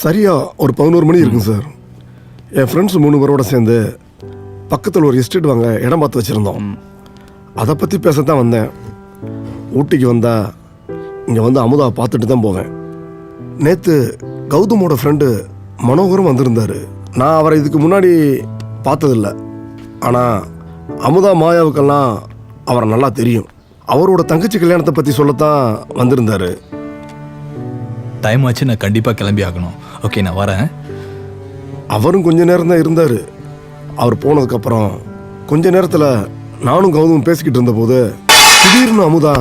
சரியா ஒரு பதினோரு மணி இருக்குங்க சார் என் ஃப்ரெண்ட்ஸ் மூணு பேரோட சேர்ந்து பக்கத்தில் ஒரு எஸ்டேட் வாங்க இடம் பார்த்து வச்சுருந்தோம். அதை பற்றி பேச தான் வந்தேன். ஊட்டிக்கு வந்தால் இங்கே வந்து அமுதா பார்த்துட்டு தான் போவேன். நேற்று கௌதமோட ஃப்ரெண்டு மனோகரும் வந்திருந்தாரு. நான் அவரை இதுக்கு முன்னாடி பார்த்ததில்ல. ஆனால் அமுதா மாயாவுக்கெல்லாம் அவரை நல்லா தெரியும். அவரோட தங்கச்சி கல்யாணத்தை பற்றி சொல்லத்தான் வந்திருந்தாரு. டைம் ஆச்சு நான் கண்டிப்பாக கிளம்பி ஆகணும். ஓகே நான் வரேன். அவரும் கொஞ்ச நேரம் தான் இருந்தார். அவர் போனதுக்கப்புறம் கொஞ்ச நேரத்தில் நானும் கௌதமும் பேசிக்கிட்டு இருந்தபோது திடீர்னு அமுதா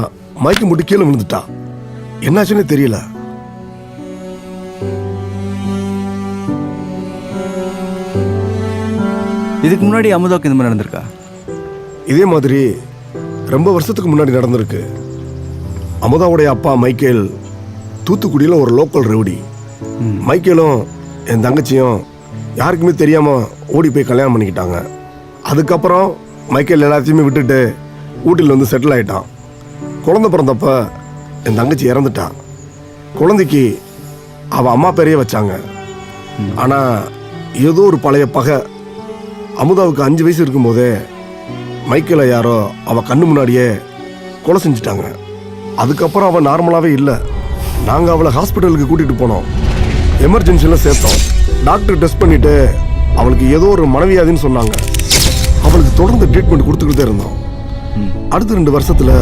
மயக்கம் போட்டு கீழே விழுந்துட்டா. என்னாச்சுன்னே தெரியல. இதுக்கு முன்னாடி அமுதாவுக்கு இந்த மாதிரி நடந்திருக்கா? இதே மாதிரி ரொம்ப வருஷத்துக்கு முன்னாடி நடந்திருக்கு. அமுதாவுடைய அப்பா மைக்கேல் தூத்துக்குடியில் ஒரு லோக்கல் ரவுடி. மைக்கேலும் என் தங்கச்சியும் யாருக்குமே தெரியாமல் ஓடி போய் கல்யாணம் பண்ணிக்கிட்டாங்க. அதுக்கப்புறம் மைக்கேல் எல்லாத்தையுமே விட்டுட்டு ஊட்டியில் வந்து செட்டில் ஆகிட்டான் குழந்த பிறந்தப்ப என் தங்கச்சி இறந்துட்டான் குழந்தைக்கு அவள் அம்மா பேரையே வச்சாங்க. ஆனால் ஏதோ ஒரு பழைய பகை. அமுதாவுக்கு அஞ்சு வயசு இருக்கும்போதே மைக்கேலை யாரோ அவள் கண்ணு முன்னாடியே கொலை செஞ்சுட்டாங்க. அதுக்கப்புறம் அவள் நார்மலாகவே இல்லை. நாங்கள் அவளை ஹாஸ்பிட்டலுக்கு கூட்டிகிட்டு போனோம். எமர்ஜென்சியில் சேர்த்தோம். டாக்டர் டெஸ்ட் பண்ணிட்டு அவளுக்கு ஏதோ ஒரு மனவியாதின்னு சொன்னாங்க. அவளுக்கு தொடர்ந்து ட்ரீட்மெண்ட் கொடுத்துக்கிட்டே இருந்தோம். அடுத்த ரெண்டு வருஷத்தில்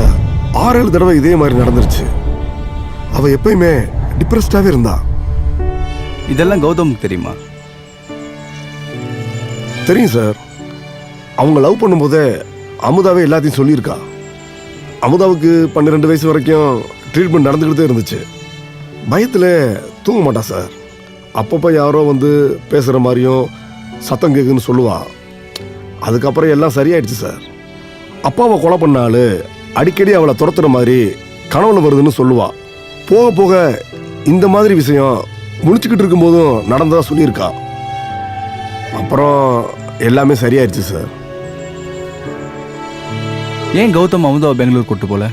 ஆறு ஏழு தடவை இதே மாதிரி நடந்துருச்சு. அவள் எப்பயுமே டிப்ரெஸ்டாகவே இருந்தா. இதெல்லாம் கௌதமுக்கு தெரியுமா? தெரியும் சார் அவங்க லவ் பண்ணும்போதே அமுதாவே எல்லாத்தையும் சொல்லியிருக்கா. அமுதாவுக்கு பன்னிரெண்டு வயசு வரைக்கும் ட்ரீட்மெண்ட் நடந்துக்கிட்டே இருந்துச்சு. பயத்தில் தூங்க மாட்டான் சார். அப்பப்போ யாரோ வந்து பேசுகிற மாதிரியும் சத்தம் கேட்குன்னு சொல்லுவா. அதுக்கப்புறம் எல்லாம் சரியாயிடுச்சு சார். அப்பாவை கொலை பண்ணாலு அடிக்கடி அவளை துரத்துற மாதிரி கனவுல வருதுன்னு சொல்லுவா. போக போக இந்த மாதிரி விஷயம் முடிச்சுக்கிட்டு இருக்கும்போதும் நடந்ததாக சொல்லியிருக்கா. அப்புறம் எல்லாமே சரியாயிடுச்சு சார். ஏன் கௌதம் அமுதாவை பெங்களூர் கூட்டு போல?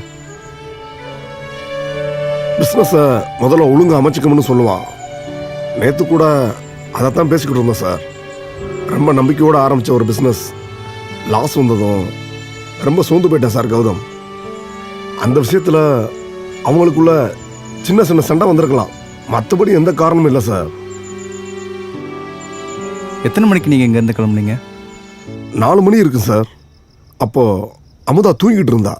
பிஸ்னஸை முதல்ல ஒழுங்கா அமைச்சுக்கணும்னு சொல்லுவான் நேற்று கூட அதைத்தான் பேசிக்கிட்டு இருந்தோம் சார். ரொம்ப நம்பிக்கையோடு ஆரம்பித்த ஒரு பிஸ்னஸ் லாஸ் வந்ததும் ரொம்ப சோர்ந்து போயிட்டேன் சார் கௌதம். அந்த விஷயத்தில் அவங்களுக்குள்ள சின்ன சின்ன சண்டை வந்திருக்கலாம். மற்றபடி எந்த காரணமும் இல்லை சார். எத்தனை மணிக்கு நீங்கள் இங்கேருந்து கிளம்புனீங்க? நாலு மணி இருக்கு சார். அப்போ அமுதா தூங்கிட்டு இருந்தா.